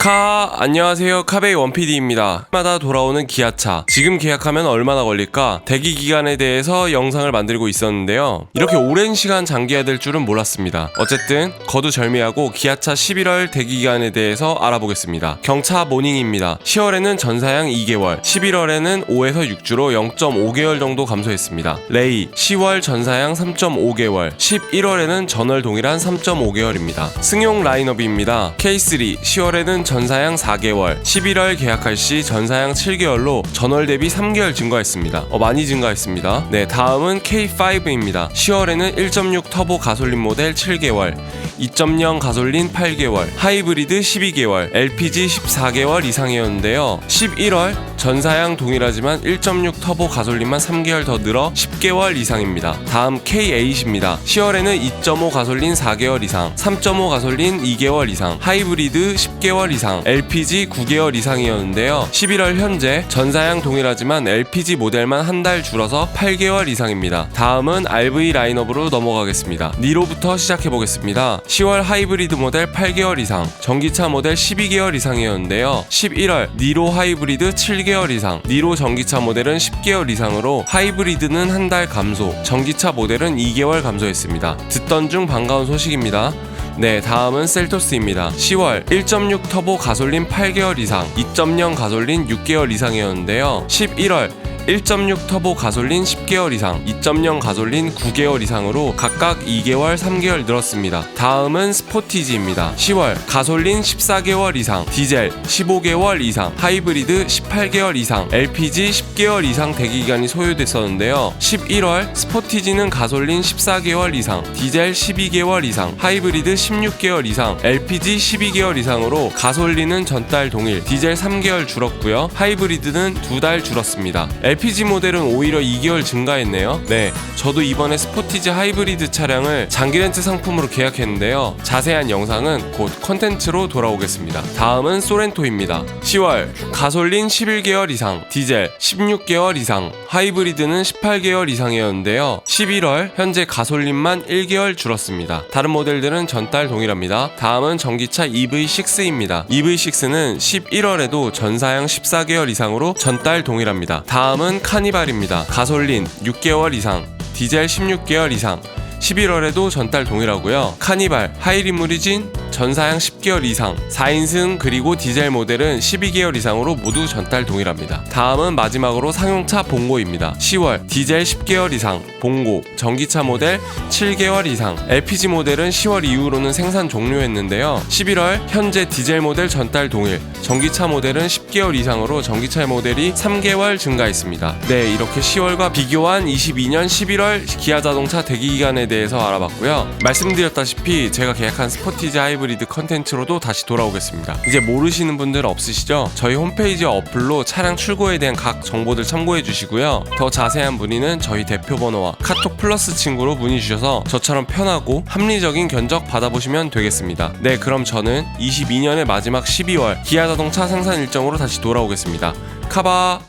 카 안녕하세요. 카베이 원피디입니다. 마다 돌아오는 기아차. 지금 계약하면 얼마나 걸릴까? 대기 기간에 대해서 영상을 만들고 있었는데요. 이렇게 오랜 시간 장기화 될 줄은 몰랐습니다. 어쨌든 거두절미하고 기아차 11월 대기 기간에 대해서 알아보겠습니다. 경차 모닝입니다. 10월에는 전사양 2개월 11월에는 5에서 6주로 0.5개월 정도 감소했습니다. 레이 10월 전사양 3.5개월 11월에는 전월 동일한 3.5개월입니다. 승용 라인업입니다. K3 10월에는 전사양 4개월, 11월 계약할 시 전사양 7개월로 전월 대비 3개월 증가했습니다. 어, 많이 증가했습니다. 네, 다음은 K5입니다. 10월에는 1.6 터보 가솔린 모델 7개월, 2.0 가솔린 8개월, 하이브리드 12개월, LPG 14개월 이상이었는데요. 11월 전사양 동일하지만 1.6 터보 가솔린만 3개월 더 늘어 10개월 이상입니다. 다음 K8입니다. 10월에는 2.5 가솔린 4개월 이상, 3.5 가솔린 2개월 이상, 하이브리드 10개월 이상, LPG 9개월 이상이었는데요. 11월 현재 전사양 동일하지만 LPG 모델만 한 달 줄어서 8개월 이상입니다. 다음은 RV 라인업으로 넘어가겠습니다. 니로부터 시작해 보겠습니다. 10월 하이브리드 모델 8개월 이상, 전기차 모델 12개월 이상이었는데요. 11월 니로 하이브리드 7개월 이상, 니로 전기차 모델은 10개월 이상으로 하이브리드는 한 달 감소, 전기차 모델은 2개월 감소했습니다. 듣던 중 반가운 소식입니다. 네, 다음은 셀토스입니다. 10월 1.6 터보 가솔린 8개월 이상, 2.0 가솔린 6개월 이상이었는데요. 11월 1.6 터보 가솔린 10개월 이상, 2.0 가솔린 9개월 이상으로 각각 2개월, 3개월 늘었습니다. 다음은 스포티지입니다. 10월 가솔린 14개월 이상, 디젤 15개월 이상, 하이브리드 18개월 이상, LPG 10개월 이상 대기 기간이 소요됐었는데요. 11월 스포티지는 가솔린 14개월 이상, 디젤 12개월 이상, 하이브리드 16개월 이상, LPG 12개월 이상으로 가솔린은 전달 동일, 디젤 3개월 줄었고요. 하이브리드는 2달 줄었습니다. LPG 모델은 오히려 2개월 증가했네요. 네, 저도 이번에 스포티지 하이브리드 차량을 장기 렌트 상품으로 계약했는데요. 자세한 영상은 곧 컨텐츠로 돌아오겠습니다. 다음은 소렌토입니다. 10월 가솔린 11개월 이상, 디젤 16개월 이상, 하이브리드는 18개월 이상이었는데요. 11월 현재 가솔린만 1개월 줄었습니다. 다른 모델들은 전달 동일합니다. 다음은 전기차 EV6입니다. EV6는 11월에도 전사양 14개월 이상으로 전달 동일합니다. 다음은 카니발입니다. 가솔린 6개월 이상, 디젤 16개월 이상, 11월에도 전달 동일하고요. 카니발, 하이리무리진, 전사양 10개월 이상, 4인승 그리고 디젤 모델은 12개월 이상으로 모두 전달 동일합니다. 다음은 마지막으로 상용차 봉고입니다. 10월 디젤 10개월 이상, 봉고, 전기차 모델 7개월 이상, LPG 모델은 10월 이후로는 생산 종료했는데요. 11월 현재 디젤 모델 전달 동일, 전기차 모델은 10개월 이상으로 전기차 모델이 3개월 증가했습니다. 네, 이렇게 10월과 비교한 22년 11월 기아 자동차 대기 기간에 대해서 알아봤고요. 말씀드렸다시피 제가 계약한 스포티지 하이브리드 컨텐츠로도 다시 돌아오겠습니다. 이제 모르시는 분들 없으시죠? 저희 홈페이지 어플로 차량 출고에 대한 각 정보들 참고해 주시고요. 더 자세한 문의는 저희 대표 번호와 카톡 플러스 친구로 문의 주셔서 저처럼 편하고 합리적인 견적 받아보시면 되겠습니다. 네, 그럼 저는 22년의 마지막 12월 기아 자동차 생산 일정으로 다시 돌아오겠습니다. 카바